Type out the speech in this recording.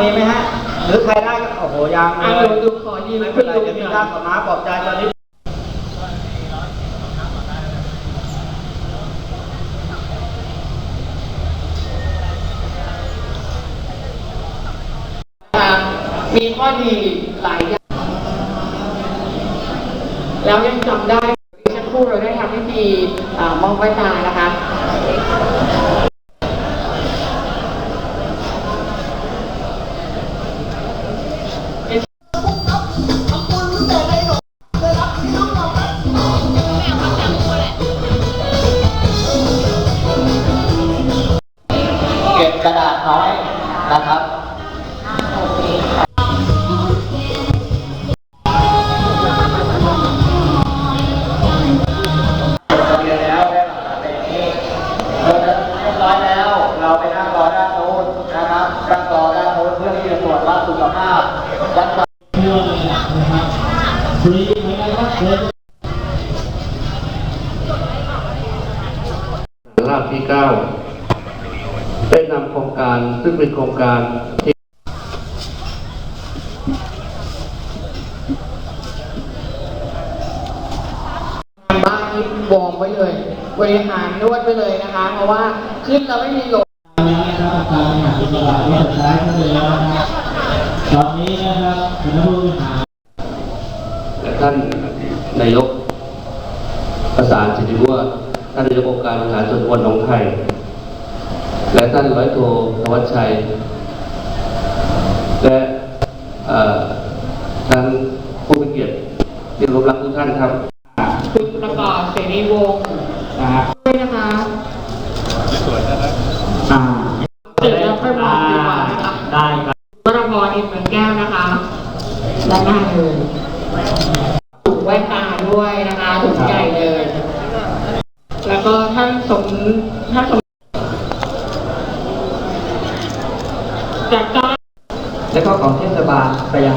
มีไหมฮะ หรือใครได้ก็โอ้โหยังอะเลยดูดูขอยืมไม่เป็นไรลุงเดี๋ยวมีน่ท่าขอน้าปลอบใจตอนนี้นะคะมีข้อดีหลายอย่าง แล้วยังจำได้ดิฉันพูดเราได้ทำพิธีอ่ามองไว้ตานะคะ กระดาษน้อยนะครับเรียนแล้วได้หลักฐานางนี้เรียบร้อยแล้วเราไปนั่งรอด้านโน้นนะครับนั่งรอด้านโน้นเพื่อที่จะตรวจวัดสุขภา การซึ่งเป็นโครงการที่ทางบ้านนี่วอร์มไว้เลย บริหารนวดไปเลยนะคะ เพราะว่าขึ้นแล้วไม่มีลงตอนนี้นะครับการบริหารอิสระที่สุดท้ายขึ้นแล้วนะครับตอนนี้นะครับคณะผู้บริหารและท่านนายกประสานสิทธิวัฒน์ท่านนายกองค์การบริหารส่วนตำบลหนองไผ่ และท่านร้อยโทธวัชชัย และเอ่อท่านผู้มีเกียรติที่เคารพรักทุกท่านครับคุณประกอบเสรีวงศ์นะครับด้วยนะคะอ่าเสร็จแล้วค่อยมองดีกว่านะคะได้ครับวรพรอินทร์เมืองแก้วนะคะด้านหน้าเลยถูกแว่นตาด้วยนะคะถูกใหญ่เลย แล้วก็ท่านสมท่านสมจากการ และก็ของเทศบาลไปยัง